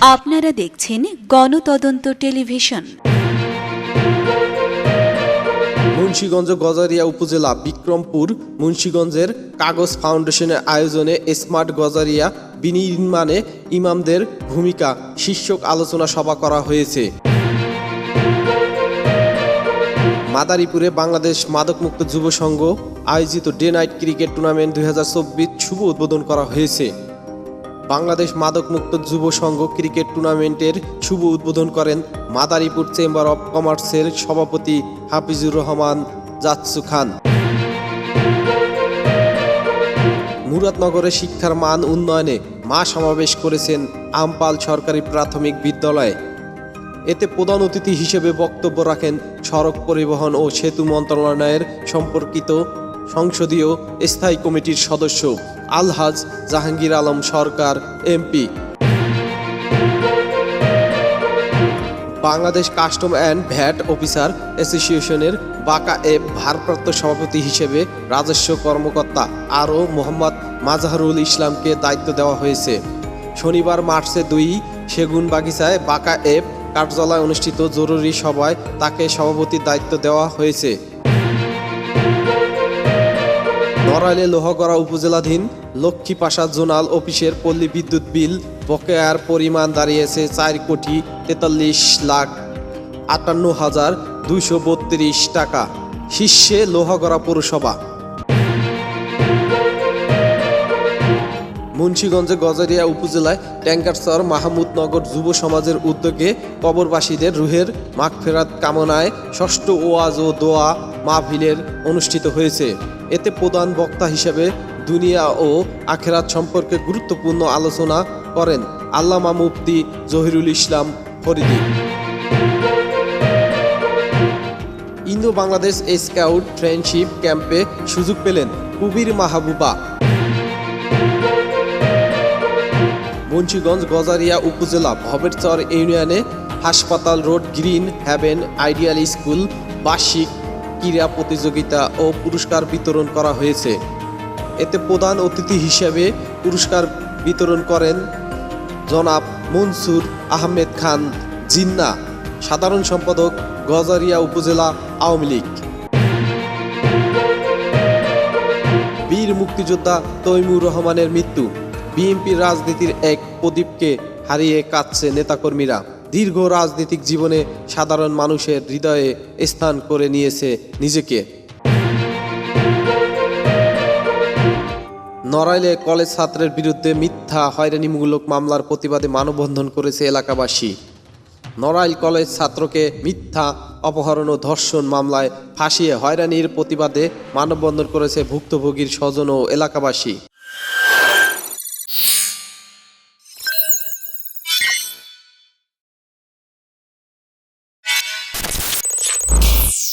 আপনারা দেখছেন গণতদন্ত টেলিভিশন। মুন্সীগঞ্জ, গজারিয়া উপজেলা, বিক্রমপুর, মুন্সীগঞ্জের কাগজ ফাউন্ডেশনের আয়োজনে স্মার্ট গজারিয়া বিনির্মাণে ইমামদের ভূমিকা শীর্ষক আলোচনা সভা করা হয়েছে। মাদারীপুরে বাংলাদেশ মাদকমুক্ত যুব সংঘ আয়োজিত ডে নাইট ক্রিকেট টুর্নামেন্ট দু হাজার চব্বিশ শুভ উদ্বোধন করা হয়েছে। বাংলাদেশ মাদকমুক্ত যুব সংঘ ক্রিকেট টুর্নামেন্টের শুভ উদ্বোধন করেন মাদারীপুর চেম্বার অব কমার্সের সভাপতি হাফিজুর রহমান জাচ্ছু খান। মুরাদনগরে শিক্ষার মান উন্নয়নে মা সমাবেশ করেছেন আমপাল সরকারি প্রাথমিক বিদ্যালয়ে। এতে প্রধান অতিথি হিসেবে বক্তব্য রাখেন সড়ক পরিবহন ও সেতু মন্ত্রণালয়ের সম্পর্কিত সংসদীয় স্থায়ী কমিটির সদস্য। Alhaj, Jahangir Alam Sarkar, MP. Bangladesh custom and VAT officer অ্যাসোসিয়েশনের বাকা এফ ভারপ্রাপ্ত সভাপতি হিসেবে রাজস্ব কর্মকর্তা আরও মোহাম্মদ মাজহারুল ইসলামকে দায়িত্ব দেওয়া হয়েছে। শনিবার, মার্চে দুই সেগুন বাগিচায় বাকা এফ কার্যালয়ে অনুষ্ঠিত জরুরি সভায় তাকে সভাপতির দায়িত্ব দেওয়া হয়েছে। নড়াইলে লোহগড়া উপজেলাধীন লক্ষ্মীপাশা জোনাল অফিসের পল্লী বিদ্যুৎ বিল বকেয়ার পরিমাণ দাঁড়িয়েছে চার কোটি তেতাল্লিশ লাখ আটান্ন হাজার দুইশো বত্রিশ টাকা। শীর্ষে লোহগড়া পৌরসভা। মুন্সীগঞ্জে গজারিয়া উপজেলায় ট্যাঙ্কারসর মাহমুদনগর যুব সমাজের উদ্যোগে কবরবাসীদের রুহের মাগফেরাত কামনায় ষষ্ঠ ওয়াজ ও দোয়া মাহফিলের অনুষ্ঠিত হয়েছে। এতে প্রধান বক্তা হিসেবে দুনিয়া ও আখেরাত সম্পর্কে গুরুত্বপূর্ণ আলোচনা করেন Allama Mufti Zahirul Islam Faridi. Indo Bangladesh scout friendship ক্যাম্পে সুযোগ পেলেন কুবির মাহবুবা। মুন্সীগঞ্জ গজারিয়া উপজেলা ভবেরচর ইউনিয়নে হাসপাতাল road green haven ideal school বার্ষিক ক্রীড়া প্রতিযোগিতা ও পুরস্কার বিতরণ করা হয়েছে। এতে প্রধান অতিথি হিসেবে পুরস্কার বিতরণ করেন জনাব মনসুর আহমেদ খান জিন্না, সাধারণ সম্পাদক গজারিয়া উপজেলা আওয়ামী লীগ। বীর মুক্তিযোদ্ধা তৈমুর রহমানের মৃত্যু। বিএনপির রাজনীতির এক প্রদীপকে হারিয়ে কাঁদছে নেতাকর্মীরা। দীর্ঘ রাজনৈতিক জীবনে সাধারণ মানুষের হৃদয়ে স্থান করে নিয়েছে নিজেকে। নড়াইলে কলেজ ছাত্রের বিরুদ্ধে মিথ্যা, হয়রানিমূলক মামলার প্রতিবাদে মানববন্ধন করেছে এলাকাবাসী। নড়াইল কলেজ ছাত্রকে মিথ্যা, অপহরণ ও ধর্ষণ মামলায় ফাঁসিয়ে হয়রানির প্রতিবাদে মানববন্ধন করেছে ভুক্তভোগীর স্বজন ও এলাকাবাসী।